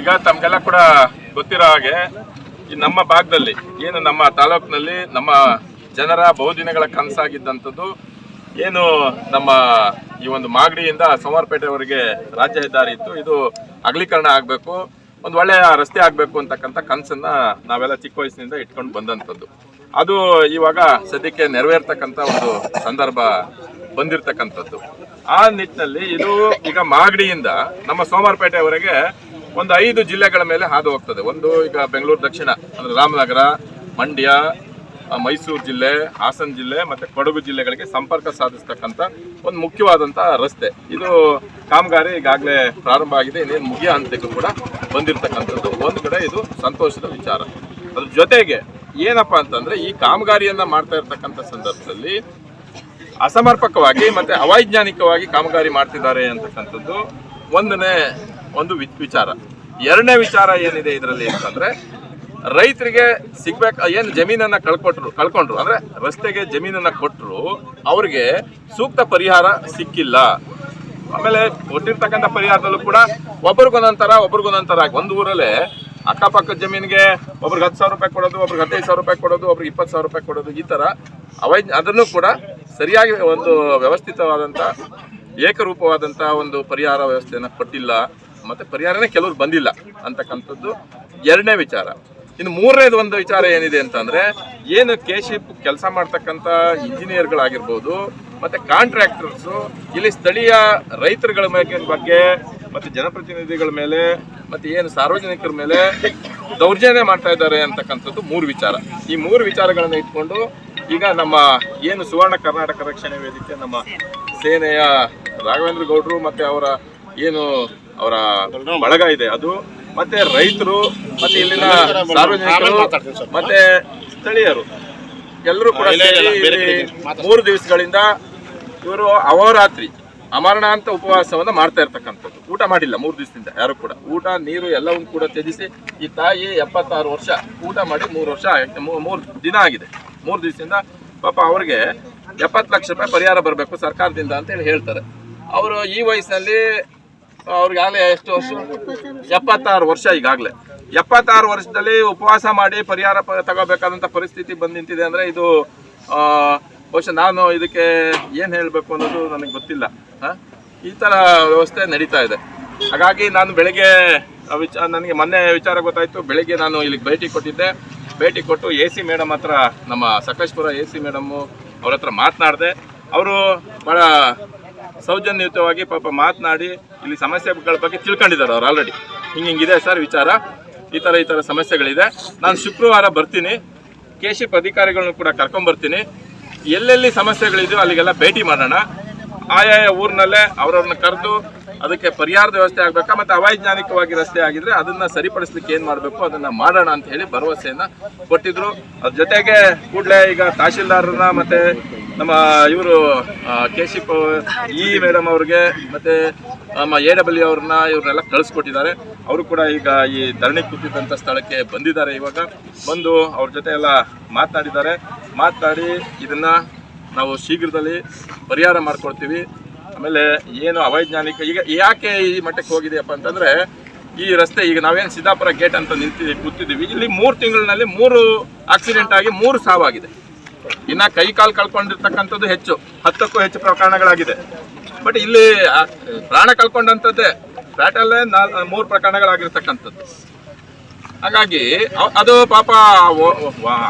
ಈಗ ತಮ್ಗೆಲ್ಲ ಕೂಡ ಗೊತ್ತಿರೋ ಹಾಗೆ ಈ ನಮ್ಮ ಭಾಗದಲ್ಲಿ, ಏನು ನಮ್ಮ ತಾಲೂಕಿನಲ್ಲಿ ನಮ್ಮ ಜನರ ಬಹುದಿನಗಳ ಕನಸಾಗಿದ್ದಂಥದ್ದು, ಏನು ನಮ್ಮ ಈ ಒಂದು ಮಾಗಡಿಯಿಂದ ಸೋಮವಾರಪೇಟೆವರೆಗೆ ರಾಜ್ಯ ಹೆದ್ದಾರಿ ಇತ್ತು. ಇದು ಅಗಲೀಕರಣ ಆಗಬೇಕು, ಒಂದು ಒಳ್ಳೆಯ ರಸ್ತೆ ಆಗಬೇಕು ಅಂತಕ್ಕಂಥ ಕನಸನ್ನ ನಾವೆಲ್ಲ ಚಿಕ್ಕ ವಯಸ್ಸಿನಿಂದ ಇಟ್ಕೊಂಡು ಬಂದಂಥದ್ದು. ಅದು ಇವಾಗ ಸದ್ಯಕ್ಕೆ ನೆರವೇರ್ತಕ್ಕಂಥ ಒಂದು ಸಂದರ್ಭ ಬಂದಿರತಕ್ಕಂಥದ್ದು. ಆ ನಿಟ್ಟಿನಲ್ಲಿ ಇದು ಈಗ ಮಾಗಡಿಯಿಂದ ನಮ್ಮ ಸೋಮವಾರಪೇಟೆವರೆಗೆ ಒಂದು ಐದು ಜಿಲ್ಲೆಗಳ ಮೇಲೆ ಹಾದು ಹೋಗ್ತದೆ. ಒಂದು ಈಗ ಬೆಂಗಳೂರು ದಕ್ಷಿಣ, ಅಂದ್ರೆ ರಾಮನಗರ, ಮಂಡ್ಯ ಮೈಸೂರು ಜಿಲ್ಲೆ, ಹಾಸನ ಜಿಲ್ಲೆ ಮತ್ತೆ ಕೊಡಗು ಜಿಲ್ಲೆಗಳಿಗೆ ಸಂಪರ್ಕ ಸಾಧಿಸ್ತಕ್ಕಂಥ ಒಂದು ಮುಖ್ಯವಾದಂಥ ರಸ್ತೆ. ಇದು ಕಾಮಗಾರಿ ಈಗಾಗಲೇ ಪ್ರಾರಂಭ ಆಗಿದೆ. ಇನ್ನೇನು ಮುಗಿಯ ಹಂತಕ್ಕೂ ಕೂಡ ಬಂದಿರತಕ್ಕಂಥದ್ದು. ಒಂದು ಕಡೆ ಇದು ಸಂತೋಷದ ವಿಚಾರ. ಅದ್ರ ಜೊತೆಗೆ ಏನಪ್ಪ ಅಂತಂದ್ರೆ ಈ ಕಾಮಗಾರಿಯನ್ನು ಮಾಡ್ತಾ ಇರ್ತಕ್ಕಂಥ ಸಂದರ್ಭದಲ್ಲಿ ಅಸಮರ್ಪಕವಾಗಿ ಮತ್ತೆ ಅವೈಜ್ಞಾನಿಕವಾಗಿ ಕಾಮಗಾರಿ ಮಾಡ್ತಿದ್ದಾರೆ ಅಂತಕ್ಕಂಥದ್ದು ಒಂದನೇ ಒಂದು ವಿಚಾರ. ಎರಡನೇ ವಿಚಾರ ಏನಿದೆ ಇದರಲ್ಲಿ ಅಂತಂದ್ರೆ, ರೈತರಿಗೆ ಸಿಗ್ಬೇಕು ಏನು ಜಮೀನನ್ನ ಕಳ್ಕೊಟ್ರು ಕಳ್ಕೊಂಡ್ರು. ಅಂದ್ರೆ ರಸ್ತೆಗೆ ಜಮೀನನ್ನ ಕೊಟ್ಟರು ಅವ್ರಿಗೆ ಸೂಕ್ತ ಪರಿಹಾರ ಸಿಕ್ಕಿಲ್ಲ. ಆಮೇಲೆ ಕೊಟ್ಟಿರ್ತಕ್ಕಂಥ ಪರಿಹಾರದಲ್ಲೂ ಕೂಡ ಒಬ್ರಿಗೊಂದೊಂಥರ ಒಬ್ರಿಗೊಂದೊಂಥರ ಒಂದು ಊರಲ್ಲೇ ಅಕ್ಕಪಕ್ಕ ಜಮೀನಿಗೆ ಒಬ್ರಿಗೆ ಹತ್ತು ಸಾವಿರ ರೂಪಾಯಿ ಕೊಡೋದು, ಒಬ್ರಿಗೆ ಹದಿನೈದು ಸಾವಿರ ರೂಪಾಯಿ ಕೊಡೋದು, ಒಬ್ರಿಗೆ ಇಪ್ಪತ್ತು ಸಾವಿರ ರೂಪಾಯಿ ಕೊಡೋದು, ಈ ಥರ ಅವೈ ಅದನ್ನು ಕೂಡ ಸರಿಯಾಗಿ ಒಂದು ವ್ಯವಸ್ಥಿತವಾದಂಥ ಏಕರೂಪವಾದಂಥ ಒಂದು ಪರಿಹಾರ ವ್ಯವಸ್ಥೆಯನ್ನು ಕೊಟ್ಟಿಲ್ಲ. ಮತ್ತು ಪರಿಹಾರನೇ ಕೆಲವ್ರು ಬಂದಿಲ್ಲ ಅಂತಕ್ಕಂಥದ್ದು ಎರಡನೇ ವಿಚಾರ. ಇನ್ನು ಮೂರನೇದು ಒಂದು ವಿಚಾರ ಏನಿದೆ ಅಂತಂದರೆ, ಏನು ಕೆಶಿಪ್ ಕೆಲಸ ಮಾಡ್ತಕ್ಕಂಥ ಇಂಜಿನಿಯರ್ಗಳಾಗಿರ್ಬೋದು ಮತ್ತೆ ಕಾಂಟ್ರಾಕ್ಟರ್ಸ್ ಇಲ್ಲಿ ಸ್ಥಳೀಯ ರೈತರುಗಳ ಬಗ್ಗೆ ಬಗ್ಗೆ, ಮತ್ತೆ ಜನಪ್ರತಿನಿಧಿಗಳ ಮೇಲೆ, ಮತ್ತೆ ಏನು ಸಾರ್ವಜನಿಕರ ಮೇಲೆ ದೌರ್ಜನ್ಯ ಮಾಡ್ತಾ ಇದ್ದಾರೆ ಅಂತಕ್ಕಂಥದ್ದು ಮೂರು ವಿಚಾರ. ಈ ಮೂರು ವಿಚಾರಗಳನ್ನು ಇಟ್ಕೊಂಡು ಈಗ ನಮ್ಮ ಏನು ಸುವರ್ಣ ಕರ್ನಾಟಕ ರಕ್ಷಣೆ ವೇದಿಕೆ, ನಮ್ಮ ಸೇನೆಯ ರಾಘವೇಂದ್ರ ಗೌಡ್ರು ಮತ್ತೆ ಅವರ ಏನು ಅವರ ಬಳಗ ಇದೆ ಅದು. ಮತ್ತೆ ರೈತರು ಮತ್ತೆ ಇಲ್ಲಿನ ಸಾರ್ವಜನಿಕರು ಮತ್ತೆ ಸ್ಥಳೀಯರು. ಎಲ್ಲರೂ ಕೂಡ ಮೂರು ದಿವಸಗಳಿಂದ ಇವರು ಅವರಾತ್ರಿ ಅಮರಣಾಂತ ಉಪವಾಸವನ್ನ ಮಾಡ್ತಾ ಇರ್ತಕ್ಕಂಥದ್ದು. ಊಟ ಮಾಡಿಲ್ಲ ಮೂರು ದಿವಸದಿಂದ ಯಾರು ಕೂಡ. ಊಟ ನೀರು ಎಲ್ಲವನ್ನು ಕೂಡ ತ್ಯಜಿಸಿ ಈ ತಾಯಿ ಎಪ್ಪತ್ತಾರು ವರ್ಷ ಊಟ ಮಾಡಿ ಮೂರು ವರ್ಷ ಮೂರು ದಿನ ಆಗಿದೆ. ಮೂರು ದಿವಸದಿಂದ ಪಾಪ ಅವ್ರಿಗೆ ಎಪ್ಪತ್ತು ಲಕ್ಷ ರೂಪಾಯಿ ಪರಿಹಾರ ಬರಬೇಕು ಸರ್ಕಾರದಿಂದ ಅಂತ ಹೇಳಿ ಹೇಳ್ತಾರೆ. ಅವರು ಈ ವಯಸ್ಸಿನಲ್ಲಿ ಅವ್ರಿಗೆ ಆಗಲೇ ಎಷ್ಟು ವರ್ಷ? ಎಪ್ಪತ್ತಾರು ವರ್ಷ ಈಗಾಗಲೇ. ಎಪ್ಪತ್ತಾರು ವರ್ಷದಲ್ಲಿ ಉಪವಾಸ ಮಾಡಿ ಪರಿಹಾರ ಪ ತಗೋಬೇಕಾದಂಥ ಪರಿಸ್ಥಿತಿ ಬಂದು ನಿಂತಿದೆ ಅಂದರೆ ಇದು ಬಹುಶಃ ನಾನು ಇದಕ್ಕೆ ಏನು ಹೇಳಬೇಕು ಅನ್ನೋದು ನನಗೆ ಗೊತ್ತಿಲ್ಲ. ಈ ಥರ ವ್ಯವಸ್ಥೆ ನಡೀತಾ ಇದೆ. ಹಾಗಾಗಿ ನಾನು ಬೆಳಗ್ಗೆ, ಆ, ವಿಚ ನನಗೆ ಮೊನ್ನೆ ವಿಚಾರ ಗೊತ್ತಾಯಿತು. ಬೆಳಗ್ಗೆ ನಾನು ಇಲ್ಲಿಗೆ ಭೇಟಿ ಕೊಟ್ಟಿದ್ದೆ. ಭೇಟಿ ಕೊಟ್ಟು ಎ ಸಿ ಮೇಡಮ್ ಹತ್ರ, ನಮ್ಮ ಸಕಲೇಶ್ಪುರ ಎ ಸಿ ಮೇಡಮ್ಮು ಅವ್ರ ಹತ್ರ ಮಾತನಾಡಿದೆ. ಅವರು ಭಾಳ ಸೌಜನ್ಯಯುತವಾಗಿ ಪಾಪ ಮಾತನಾಡಿ ಇಲ್ಲಿ ಸಮಸ್ಯೆಗಳ ಬಗ್ಗೆ ತಿಳ್ಕೊಂಡಿದ್ದಾರೆ ಅವ್ರು ಆಲ್ರೆಡಿ ಹಿಂಗೆ ಹಿಂಗಿದೆ ಸರ್ ವಿಚಾರ. ಈ ಥರ ಈ ಥರ ಸಮಸ್ಯೆಗಳಿದೆ. ನಾನು ಶುಕ್ರವಾರ ಬರ್ತೀನಿ. ಕೆಶಿಪ್ ಅಧಿಕಾರಿಗಳನ್ನು ಕೂಡ ಕರ್ಕೊಂಬರ್ತೀನಿ. ಎಲ್ಲೆಲ್ಲಿ ಸಮಸ್ಯೆಗಳಿದೆಯೋ ಅಲ್ಲಿಗೆಲ್ಲ ಭೇಟಿ ಮಾಡೋಣ. ಆಯಾಯ ಊರಿನಲ್ಲೇ ಅವ್ರವ್ರನ್ನ ಕರೆದು ಅದಕ್ಕೆ ಪರಿಹಾರದ ವ್ಯವಸ್ಥೆ ಆಗಬೇಕಾ ಮತ್ತು ಅವೈಜ್ಞಾನಿಕವಾಗಿ ರಸ್ತೆ ಆಗಿದ್ರೆ ಅದನ್ನ ಸರಿಪಡಿಸ್ಲಿಕ್ಕೆ ಏನು ಮಾಡಬೇಕು ಅದನ್ನ ಮಾಡೋಣ ಅಂತ ಹೇಳಿ ಭರವಸೆಯನ್ನ ಕೊಟ್ಟಿದ್ರು. ಅದ್ರ ಜೊತೆಗೆ ಕೂಡಲೇ ಈಗ ತಹಶೀಲ್ದಾರರನ್ನ ಮತ್ತೆ ನಮ್ಮ ಇವರು ಕೆಶಿಪ್ ಇ ಮೇಡಮ್ ಅವ್ರಿಗೆ ಮತ್ತೆ ನಮ್ಮ ಎ ಡಬ್ಲ್ಯೂ ಅವ್ರನ್ನ ಇವ್ರನ್ನೆಲ್ಲ ಕಳಿಸ್ಕೊಟ್ಟಿದ್ದಾರೆ. ಅವರು ಕೂಡ ಈಗ ಈ ಧರಣಿ ಕೂತಿದ್ದಂಥ ಸ್ಥಳಕ್ಕೆ ಬಂದಿದ್ದಾರೆ ಇವಾಗ. ಬಂದು ಅವ್ರ ಜೊತೆ ಎಲ್ಲ ಮಾತನಾಡಿದ್ದಾರೆ ಮಾತನಾಡಿ ಇದನ್ನ ನಾವು ಶೀಘ್ರದಲ್ಲಿ ಪರಿಹಾರ ಮಾಡ್ಕೊಡ್ತೀವಿ. ಆಮೇಲೆ ಏನು ಅವೈಜ್ಞಾನಿಕ ಈಗ ಯಾಕೆ ಈ ಮಟ್ಟಕ್ಕೆ ಹೋಗಿದೆಯಪ್ಪ ಅಂತಂದ್ರೆ ಈ ರಸ್ತೆ, ಈಗ ನಾವೇನು ಸಿದ್ದಾಪುರ ಗೇಟ್ ಅಂತ ನಿಂತಿದ್ದೀವಿ ಕೂತಿದ್ದೀವಿ ಇಲ್ಲಿ ಮೂರು ತಿಂಗಳಿನಲ್ಲಿ ಮೂರು ಆಕ್ಸಿಡೆಂಟ್ ಆಗಿ ಮೂರು ಸಾವಾಗಿದೆ. ಇನ್ನ ಕೈ ಕಾಲು ಕಳ್ಕೊಂಡಿರ್ತಕ್ಕಂಥದ್ದು ಹೆಚ್ಚು. ಹತ್ತಕ್ಕೂ ಹೆಚ್ಚು ಪ್ರಕರಣಗಳಾಗಿದೆ. ಬಟ್ ಇಲ್ಲಿ ಪ್ರಾಣ ಕಳ್ಕೊಂಡಂಥದ್ದೇ. ಫ್ಲಾಟಲ್ಲೇ ನಾಲ್ ಮೂರು ಪ್ರಕರಣಗಳಾಗಿರ್ತಕ್ಕಂಥದ್ದು. ಹಾಗಾಗಿ ಅದು ಪಾಪ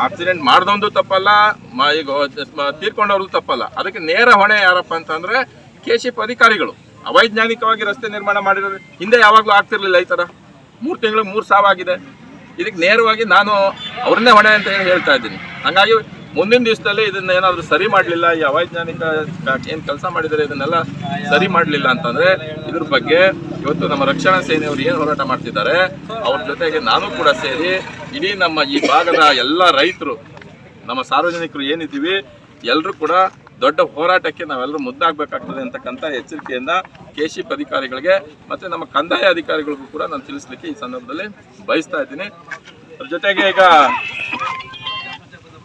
ಆಕ್ಸಿಡೆಂಟ್ ಮಾಡ್ದೊಂದು ತಪ್ಪಲ್ಲ ಈಗ ತೀರ್ಕೊಂಡವ್ರದ್ದು ತಪ್ಪಲ್ಲ. ಅದಕ್ಕೆ ನೇರ ಹೊಣೆ ಯಾರಪ್ಪ ಅಂತಂದ್ರೆ ಕೆಶಿಪ್ ಅಧಿಕಾರಿಗಳು ಅವೈಜ್ಞಾನಿಕವಾಗಿ ರಸ್ತೆ ನಿರ್ಮಾಣ ಮಾಡಿರೋದು ಹಿಂದೆ ಯಾವಾಗಲೂ ಆಗ್ತಿರ್ಲಿಲ್ಲ ಈ ಥರ ಮೂರು ತಿಂಗಳು ಮೂರು ಸಾವಾಗಿದೆ ಇದಕ್ಕೆ ನೇರವಾಗಿ ನಾನು ಅವ್ರನ್ನೇ ಹೊಣೆ ಅಂತ ಹೇಳಿ ಹೇಳ್ತಾ ಇದ್ದೀನಿ. ಹಾಗಾಗಿ ಮುಂದಿನ ದಿವಸದಲ್ಲಿ ಇದನ್ನ ಏನಾದರೂ ಸರಿ ಮಾಡಲಿಲ್ಲ, ಈ ಅವೈಜ್ಞಾನಿಕ ಏನು ಕೆಲಸ ಮಾಡಿದ್ದಾರೆ ಇದನ್ನೆಲ್ಲ ಸರಿ ಮಾಡಲಿಲ್ಲ ಅಂತಂದ್ರೆ ಇದ್ರ ಬಗ್ಗೆ ಇವತ್ತು ನಮ್ಮ ರಕ್ಷಣಾ ಸೇನೆಯವರು ಏನು ಹೋರಾಟ ಮಾಡ್ತಿದ್ದಾರೆ, ಅವ್ರ ಜೊತೆಗೆ ನಾನು ಕೂಡ ಸೇರಿ ಇಡೀ ನಮ್ಮ ಈ ಭಾಗದ ಎಲ್ಲ ರೈತರು, ನಮ್ಮ ಸಾರ್ವಜನಿಕರು ಏನಿದ್ದೀವಿ ಎಲ್ಲರೂ ಕೂಡ ದೊಡ್ಡ ಹೋರಾಟಕ್ಕೆ ನಾವೆಲ್ಲರೂ ಮುದ್ದಾಗಬೇಕಾಗ್ತದೆ ಅಂತಕ್ಕಂಥ ಎಚ್ಚರಿಕೆಯನ್ನ ಕೆಶಿಪ್ ಅಧಿಕಾರಿಗಳಿಗೆ ಮತ್ತು ನಮ್ಮ ಕಂದಾಯ ಅಧಿಕಾರಿಗಳಿಗೂ ಕೂಡ ನಾನು ತಿಳಿಸ್ಲಿಕ್ಕೆ ಈ ಸಂದರ್ಭದಲ್ಲಿ ಬಯಸ್ತಾ ಇದ್ದೀನಿ. ಅದ್ರ ಜೊತೆಗೆ ಈಗ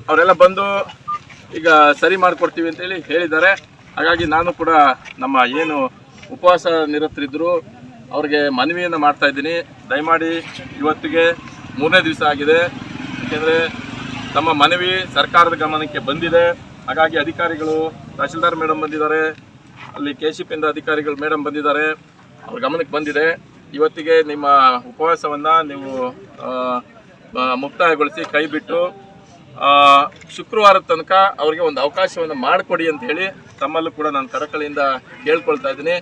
ಅವರೆಲ್ಲ ಬಂದು ಈಗ ಸರಿ ಮಾಡಿಕೊಡ್ತೀವಿ ಅಂತೇಳಿ ಹೇಳಿದ್ದಾರೆ. ಹಾಗಾಗಿ ನಾನು ಕೂಡ ನಮ್ಮ ಏನು ಉಪವಾಸ ನಿರತರಿದ್ದರು ಅವ್ರಿಗೆ ಮನವಿಯನ್ನು ಮಾಡ್ತಾ ಇದ್ದೀನಿ. ದಯಮಾಡಿ ಇವತ್ತಿಗೆ ಮೂರನೇ ದಿವಸ ಆಗಿದೆ. ಯಾಕೆಂದರೆ ತಮ್ಮ ಮನವಿ ಸರ್ಕಾರದ ಗಮನಕ್ಕೆ ಬಂದಿದೆ. ಹಾಗಾಗಿ ಅಧಿಕಾರಿಗಳು ತಹಶೀಲ್ದಾರ್ ಮೇಡಮ್ ಬಂದಿದ್ದಾರೆ, ಅಲ್ಲಿ ಕೆ ಸಿ ಪಿಯಿಂದ ಅಧಿಕಾರಿಗಳು ಮೇಡಮ್ ಬಂದಿದ್ದಾರೆ, ಅವ್ರ ಗಮನಕ್ಕೆ ಬಂದಿದೆ. ಇವತ್ತಿಗೆ ನಿಮ್ಮ ಉಪವಾಸವನ್ನು ನೀವು ಮುಕ್ತಾಯಗೊಳಿಸಿ ಕೈ ಬಿಟ್ಟು ಶುಕ್ರವಾರದ ತನಕ ಅವರಿಗೆ ಒಂದು ಅವಕಾಶವನ್ನು ಮಾಡಿಕೊಡಿ ಅಂತ ಹೇಳಿ ತಮ್ಮಲ್ಲೂ ಕೂಡ ನಾನು ಕರಕಳಿಯಿಂದ ಕೇಳ್ಕೊಳ್ತಾ ಇದ್ದೀನಿ.